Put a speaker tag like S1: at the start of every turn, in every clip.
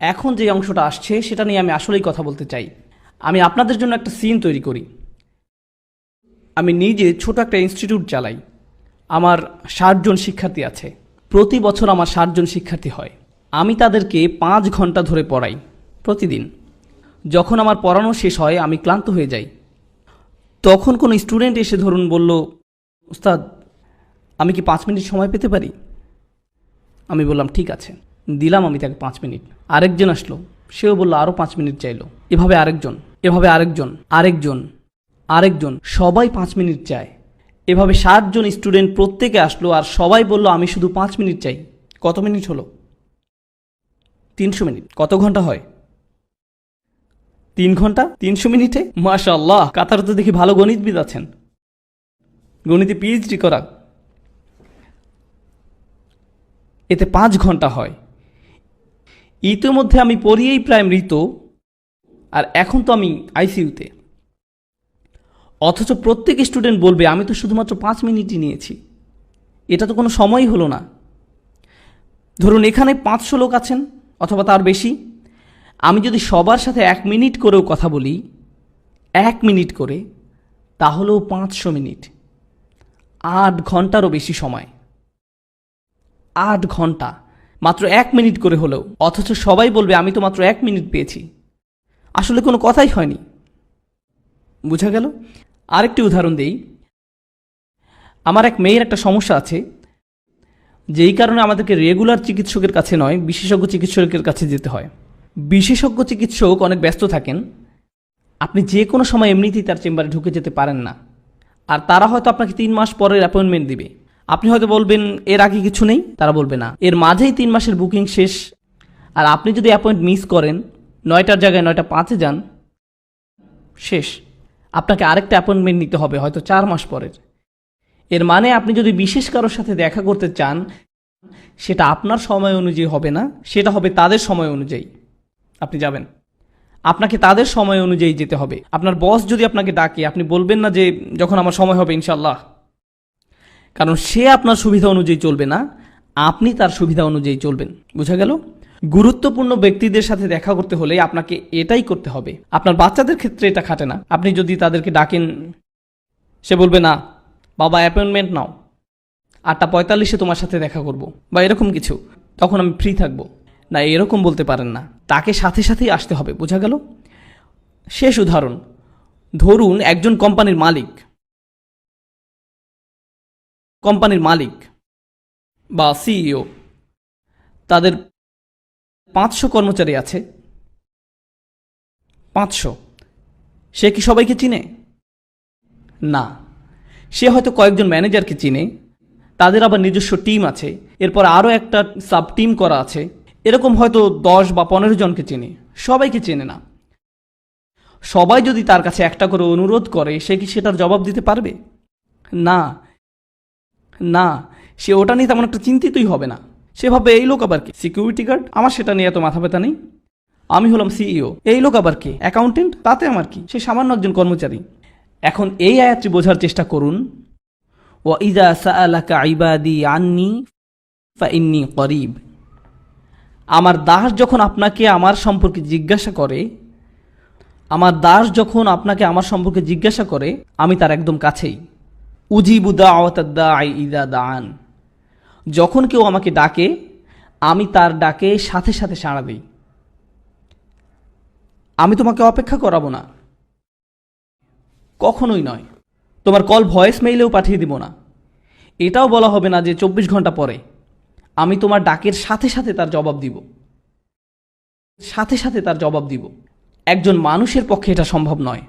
S1: এখন যে অংশটা আসছে, সেটা নিয়ে আমি আসলেই কথা বলতে চাই। আমি আপনাদের জন্য একটা সিন তৈরি করি। আমি নিজে ছোট একটা ইনস্টিটিউট চালাই। আমার ষাটজন শিক্ষার্থী আছে। প্রতি বছর আমার ষাটজন শিক্ষার্থী হয়। আমি তাদেরকে পাঁচ ঘণ্টা ধরে পড়াই প্রতিদিন। যখন আমার পড়ানো শেষ হয়, আমি ক্লান্ত হয়ে যাই। তখন কোনো স্টুডেন্ট এসে ধরুন বলল উস্তাদ আমি কি পাঁচ মিনিট সময় পেতে পারি? আমি বললাম, ঠিক আছে। দিলাম আমি তাকে পাঁচ মিনিট। আরেকজন আসলো। সেও বলল আরও পাঁচ মিনিট চাইলো। এভাবে আরেকজন এভাবে আরেকজন আরেকজন আরেকজন, সবাই পাঁচ মিনিট চায়। এভাবে সাতজন স্টুডেন্ট প্রত্যেকে আসলো আর সবাই বলল, আমি শুধু পাঁচ মিনিট চাই। কত মিনিট হলো? তিনশো মিনিট। কত ঘণ্টা হয়? তিন ঘণ্টা? তিনশো মিনিটে? মাশা আল্লাহ কাতার তো দেখি ভালো গণিতবিদ আছেন। গণিতে পিএইচডি করা। এতে পাঁচ ঘণ্টা হয়। ইতিমধ্যে আমি পড়িয়েই প্রায় মৃত, আর এখন তো আমি আইসিইউতে। অথচ প্রত্যেক স্টুডেন্ট বলবে, আমি তো শুধুমাত্র পাঁচ মিনিটই নিয়েছি। এটা তো কোনো সময়ই হলো না। ধরুন, এখানে পাঁচশো লোক আছেন, অথবা তার বেশি। আমি যদি সবার সাথে এক মিনিট করেও কথা বলি, এক মিনিট করে, তাহলেও পাঁচশো মিনিট। আট ঘন্টারও বেশি সময়। আট ঘণ্টা। মাত্র এক মিনিট করে হলেও। অথচ সবাই বলবে, আমি তো মাত্র এক মিনিট পেয়েছি। আসলে কোনো কথাই হয়নি। বুঝা গেল? আরেকটি উদাহরণ দেই। আমার এক মেয়ের একটা সমস্যা আছে, যেই কারণে আমাদেরকে রেগুলার চিকিৎসকের কাছে নয়, বিশেষজ্ঞ চিকিৎসকের কাছে যেতে হয়। বিশেষজ্ঞ চিকিৎসক অনেক ব্যস্ত থাকেন। আপনি যে কোনো সময় এমনিতেই তার চেম্বারে ঢুকে যেতে পারেন না। আর তারা হয়তো আপনাকে তিন মাস পরের অ্যাপয়েন্টমেন্ট দিবে। আপনি হয়তো বলবেন, এর আগে কিছু নেই? তারা বলবে, না। এর মাঝেই তিন মাসের বুকিং শেষ। আর আপনি যদি অ্যাপয়েন্ট মিস করেন, নয়টার জায়গায় নয়টা পাঁচে যান, শেষ। আপনাকে আরেকটা অ্যাপয়েন্টমেন্ট নিতে হবে, হয়তো চার মাস পরের। এর মানে আপনি যদি বিশেষ কারোর সাথে দেখা করতে চান, সেটা আপনার সময় অনুযায়ী হবে না, সেটা হবে তাদের সময় অনুযায়ী। আপনি যাবেন। আপনাকে তাদের সময় অনুযায়ী যেতে হবে। আপনার বস যদি আপনাকে ডাকে, আপনি বলবেন না যে, যখন আমার সময় হবে ইনশাল্লাহ কারণ সে আপনার সুবিধা অনুযায়ী চলবে না, আপনি তার সুবিধা অনুযায়ী চলবেন। বুঝা গেল? গুরুত্বপূর্ণ ব্যক্তিদের সাথে দেখা করতে হলে আপনাকে এটাই করতে হবে। আপনার বাচ্চাদের ক্ষেত্রে এটা খাটে না। আপনি যদি তাদেরকে ডাকেন, সে বলবে, না, বাবা অ্যাপয়েন্টমেন্ট নাও। আটটা পঁয়তাল্লিশে তোমার সাথে দেখা করব। বা এরকম কিছু। তখন আমি ফ্রি থাকব। না, এরকম বলতে পারেন না। তাকে সাথে সাথেই আসতে হবে। বোঝা গেল? শেষ উদাহরণ। ধরুন, একজন কোম্পানির মালিক। কোম্পানির মালিক বা সিইও তাদের পাঁচশো কর্মচারী আছে। পাঁচশো। সে কি সবাইকে চিনে? না। সে হয়তো কয়েকজন ম্যানেজারকে চিনে, তাদের আবার নিজস্ব টিম আছে, এরপর আরও একটা সাব টিম করা আছে। এরকম হয়তো দশ বা পনেরো জনকে চেনে, সবাইকে চেনে না। সবাই যদি তার কাছে একটা করে অনুরোধ করে, সে কি সেটার জবাব দিতে পারবে? না। না, সে ওটা নিয়ে তেমন একটা চিন্তিতই হবে না। সে ভাবে এই লোক আবার কি? সিকিউরিটি গার্ড আমার সেটা নিয়ে এত মাথা ব্যথা নেই। আমি হলাম সিইও এই লোক আবার কি? অ্যাকাউন্টেন্ট তাতে আমার কি? সে সামান্য একজন কর্মচারী। এখন এই আয়াতটি বোঝার চেষ্টা করুন। ও ইজা সাআলাকা ইবাদি আন্নি ইন্নি করিব। আমার দাস যখন আপনাকে আমার সম্পর্কে জিজ্ঞাসা করে, আমার দাস যখন আপনাকে আমার সম্পর্কে জিজ্ঞাসা করে, আমি তার একদম কাছেই। উজিবুদা দান যখন কেউ আমাকে ডাকে, আমি তার ডাকে সাথে সাথে সাড়া দিই। আমি তোমাকে অপেক্ষা করাবো না। কখনোই নয়। তোমার কল ভয়েস মেইলেও পাঠিয়ে দিব না। এটাও বলা হবে না যে চব্বিশ ঘণ্টা পরে। আমি তোমার ডাকের সাথে সাথে তার জবাব দিব। সাথে সাথে তার জবাব দিব। একজন মানুষের পক্ষে এটা সম্ভব নয়।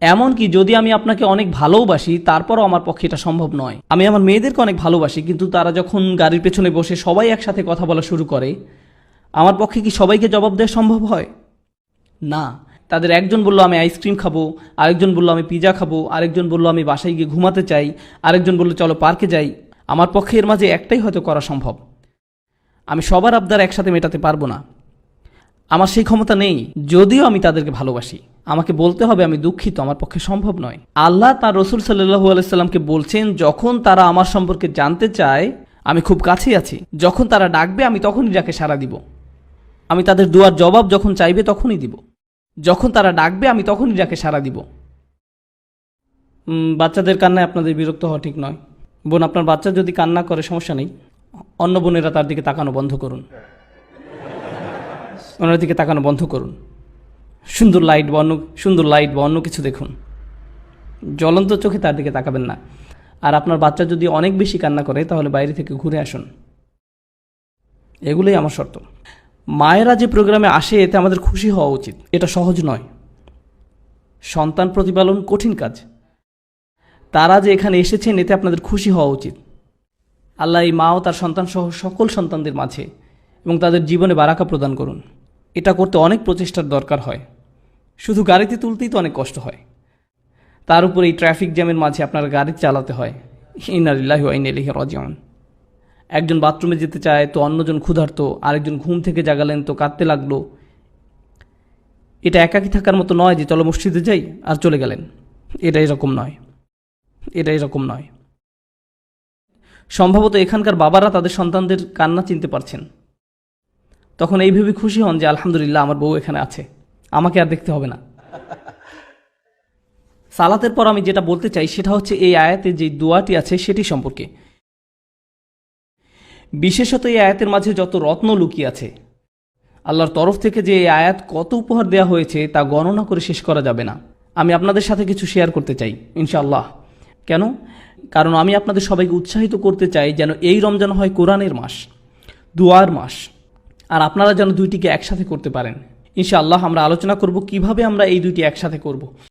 S1: এমনকি যদি আমি আপনাকে অনেক ভালোবাসি, তারপরও আমার পক্ষে এটা সম্ভব নয়। আমি আমার মেয়েদেরকে অনেক ভালোবাসি, কিন্তু তারা যখন গাড়ির পেছনে বসে সবাই একসাথে কথা বলা শুরু করে, আমার পক্ষে কি সবাইকে জবাব দেওয়া সম্ভব হয়? না। তাদের একজন বলল, আমি আইসক্রিম খাব। আরেকজন বলল, আমি পিজা খাব। আরেকজন বলল, আমি বাসায় গিয়ে ঘুমাতে চাই। আরেকজন বলল, চলো পার্কে যাই। আমার পক্ষে এর মাঝে একটাই হয়তো করা সম্ভব। আমি সবার আবদার একসাথে মেটাতে পারব না। আমার সেই ক্ষমতা নেই, যদিও আমি তাদেরকে ভালোবাসি। আমাকে বলতে হবে, আমি দুঃখিত, আমার পক্ষে সম্ভব নয়। আল্লাহ তার রসুল সাল্লু আলাইসাল্লামকে বলছেন, যখন তারা আমার সম্পর্কে জানতে চায়, আমি খুব কাছেই আছি। যখন তারা ডাকবে, আমি তখনই যাকে সাড়া দিব। আমি তাদের দুয়ার জবাব যখন চাইবে, তখনই দিব। যখন তারা ডাকবে, আমি তখনই যাকে সাড়া দিব। বাচ্চাদের কান্নায় আপনাদের বিরক্ত হওয়া ঠিক নয়। বোন, আপনার বাচ্চা যদি কান্না করে, সমস্যা নেই। অন্য বোনেরা তার দিকে তাকানো বন্ধ করুন। ওনার দিকে তাকানো বন্ধ করুন। সুন্দর লাইট বা অন্য, সুন্দর লাইট বা অন্য কিছু দেখুন। জ্বলন্ত চোখে তার দিকে তাকাবেন না। আর আপনার বাচ্চা যদি অনেক বেশি কান্না করে, তাহলে বাইরে থেকে ঘুরে আসুন। এগুলোই আমার শর্ত। মায়েরা যে প্রোগ্রামে আসে, এতে আমাদের খুশি হওয়া উচিত। এটা সহজ নয়। সন্তান প্রতিপালন কঠিন কাজ। তারা যে এখানে এসেছেন, এতে আপনাদের খুশি হওয়া উচিত। আল্লাহ এই মা ও তার সন্তান সহ সকল সন্তানদের মাঝে এবং তাদের জীবনে বারাকা প্রদান করুন। এটা করতে অনেক প্রচেষ্টার দরকার হয়। শুধু গাড়িতে তুলতেই তো অনেক কষ্ট হয়। তার উপর এই ট্রাফিক জ্যামের মাঝে আপনার গাড়ি চালাতে হয়। ইনারিল্লাহ ইনালিহি রাজিউন। একজন বাথরুমে যেতে চায়, তো অন্যজন ক্ষুধার্ত, আরেকজন ঘুম থেকে জাগালেন, তো কাঁদতে লাগল। এটা একাকী থাকার মতো নয় যে চলো মসজিদে যাই আর চলে গেলেন। এটা এরকম নয়। এটা এরকম নয়। সম্ভবত এখানকার বাবারা তাদের সন্তানদের কান্না চিনতে পারছেন। তখন এই ভেবে খুশি হন যে আলহামদুলিল্লাহ আমার বউ এখানে আছে। আমাকে আর দেখতে হবে না। সালাতের পর আমি যেটা বলতে চাই সেটা হচ্ছে এই আয়াতে যে দোয়াটি আছে সেটি সম্পর্কে। বিশেষত এই আয়াতের মাঝে যত রত্ন লুকিয়ে আছে, আল্লাহর তরফ থেকে যে এই আয়াত কত উপহার দেওয়া হয়েছে তা গণনা করে শেষ করা যাবে না। আমি আপনাদের সাথে কিছু শেয়ার করতে চাই, ইনশাআল্লাহ। কেন? কারণ আমি আপনাদের সবাইকে উৎসাহিত করতে চাই যেন এই রমজান হয় কোরআনের মাস, দুয়ার মাস। আর আপনারা যেন দুইটিকে একসাথে করতে পারেন। ইনশাআল্লাহ আমরা আলোচনা করব কীভাবে আমরা এই দুইটি একসাথে করব।